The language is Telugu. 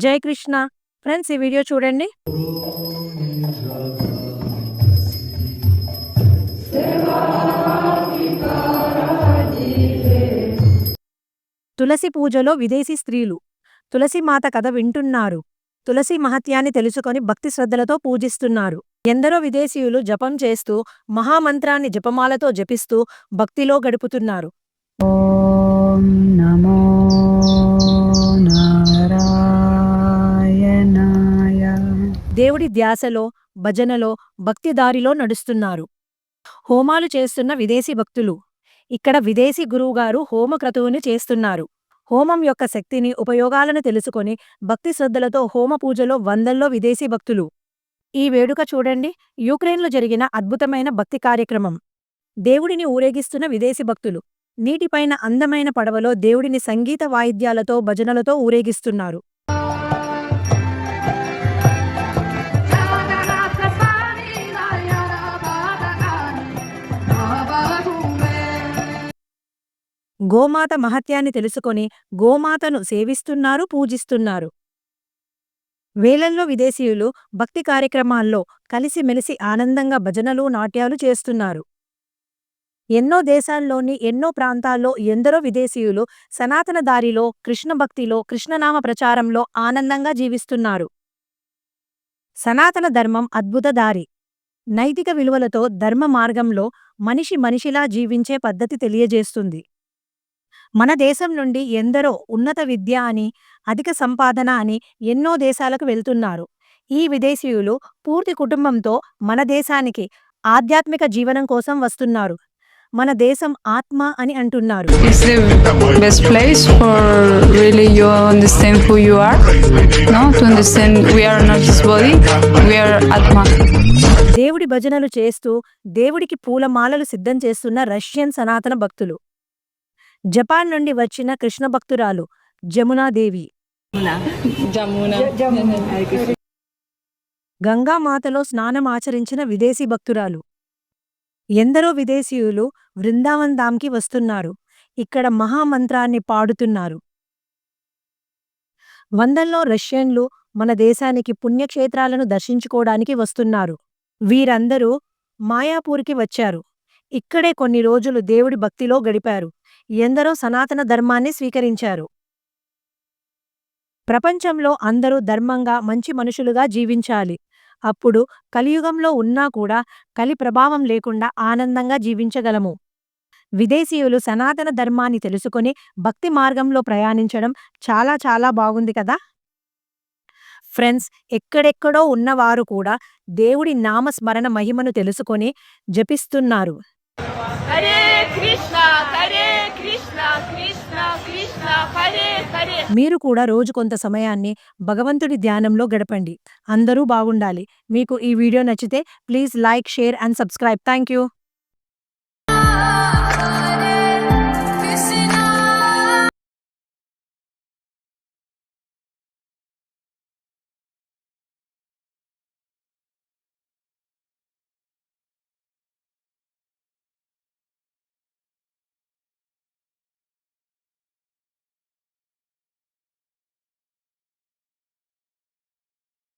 జై కృష్ణ. ఫ్రెండ్స్ ఈ వీడియో చూడండి. తులసి పూజలో విదేశీ స్త్రీలు. తులసి మాత కథ వింటున్నారు. తులసి మహత్యాన్ని తెలుసుకొని భక్తి శ్రద్ధలతో పూజిస్తున్నారు. ఎందరో విదేశీయులు జపం చేస్తూ మహామంత్రాన్ని జపమాలతో జపిస్తూ భక్తిలో గడుపుతున్నారు. ఓం నమో దేవుడి ధ్యాసలో భజనలో భక్తిదారిలో నడుస్తున్నారు. హోమాలు చేస్తున్న విదేశీ భక్తులు. ఇక్కడ విదేశీ గురువుగారు హోమ క్రతువుని చేస్తున్నారు. హోమం యొక్క శక్తిని ఉపయోగాలను తెలుసుకొని భక్తి శ్రద్ధలతో హోమ పూజలో వందల్లో విదేశీ భక్తులు. ఈ వేడుక చూడండి. యుక్రెయిన్లో జరిగిన అద్భుతమైన భక్తి కార్యక్రమం. దేవుడిని ఊరేగిస్తున్న విదేశీ భక్తులు. నీటిపైన అందమైన పడవలో దేవుడిని సంగీత వాయిద్యాలతో భజనలతో ఊరేగిస్తున్నారు. గోమాత మహత్యాన్ని తెలుసుకొని గోమాతను సేవిస్తున్నారు పూజిస్తున్నారు. వేలల్లో విదేశీయులు భక్తి కార్యక్రమాల్లో కలిసిమెలిసి ఆనందంగా భజనలు నాట్యాలు చేస్తున్నారు. ఎన్నో దేశాల్లోని ఎన్నో ప్రాంతాల్లో ఎందరో విదేశీయులు సనాతన దారిలో కృష్ణ భక్తిలో కృష్ణనామ ప్రచారంలో ఆనందంగా జీవిస్తున్నారు. సనాతన ధర్మం అద్భుత దారి. నైతిక విలువలతో ధర్మ మార్గంలో మనిషి మనిషిలా జీవించే పద్ధతి తెలియజేస్తుంది. మన దేశం నుండి ఎందరో ఉన్నత విద్య అని అధిక సంపాదన అని ఎన్నో దేశాలకు వెళ్తున్నారు. ఈ విదేశీయులు పూర్తి కుటుంబంతో మన దేశానికి ఆధ్యాత్మిక జీవనం కోసం వస్తున్నారు. మన దేశం ఆత్మ అని అంటున్నారు. దేవుడి భజనలు చేస్తూ దేవుడికి పూలమాలలు సిద్ధం చేస్తున్న రష్యన్ సనాతన భక్తులు. జపాన్ నుండి వచ్చిన కృష్ణ భక్తురాలు జమునాదేవి గంగామాతలో స్నానం ఆచరించిన విదేశీ భక్తురాలు. ఎందరో విదేశీయులు వృందావన్ ధామ్కి వస్తున్నారు. ఇక్కడ మహామంత్రాన్ని పాడుతున్నారు. వందల్లో రష్యన్లు మన దేశానికి పుణ్యక్షేత్రాలను దర్శించుకోవడానికి వస్తున్నారు. వీరందరూ మాయాపూర్కి వచ్చారు. ఇక్కడే కొన్ని రోజులు దేవుడి భక్తిలో గడిపారు. ఎందరో సనాతన ధర్మాన్ని స్వీకరించారు. ప్రపంచంలో అందరూ ధర్మంగా మంచి మనుషులుగా జీవించాలి. అప్పుడు కలియుగంలో ఉన్నా కూడా కలి ప్రభావం లేకుండా ఆనందంగా జీవించగలము. విదేశీయులు సనాతన ధర్మాన్ని తెలుసుకొని భక్తి మార్గంలో ప్రయాణించడం చాలా చాలా బాగుంది కదా! ఫ్రెండ్స్ ఎక్కడెక్కడో ఉన్నవారు కూడా దేవుడి నామస్మరణ మహిమను తెలుసుకొని జపిస్తున్నారు. మీరు కూడా రోజు కొంత సమయాన్ని భగవంతుడి ధ్యానంలో గడపండి. అందరూ బాగుండాలి. మీకు ఈ వీడియో నచ్చితే please like share and subscribe. Thank you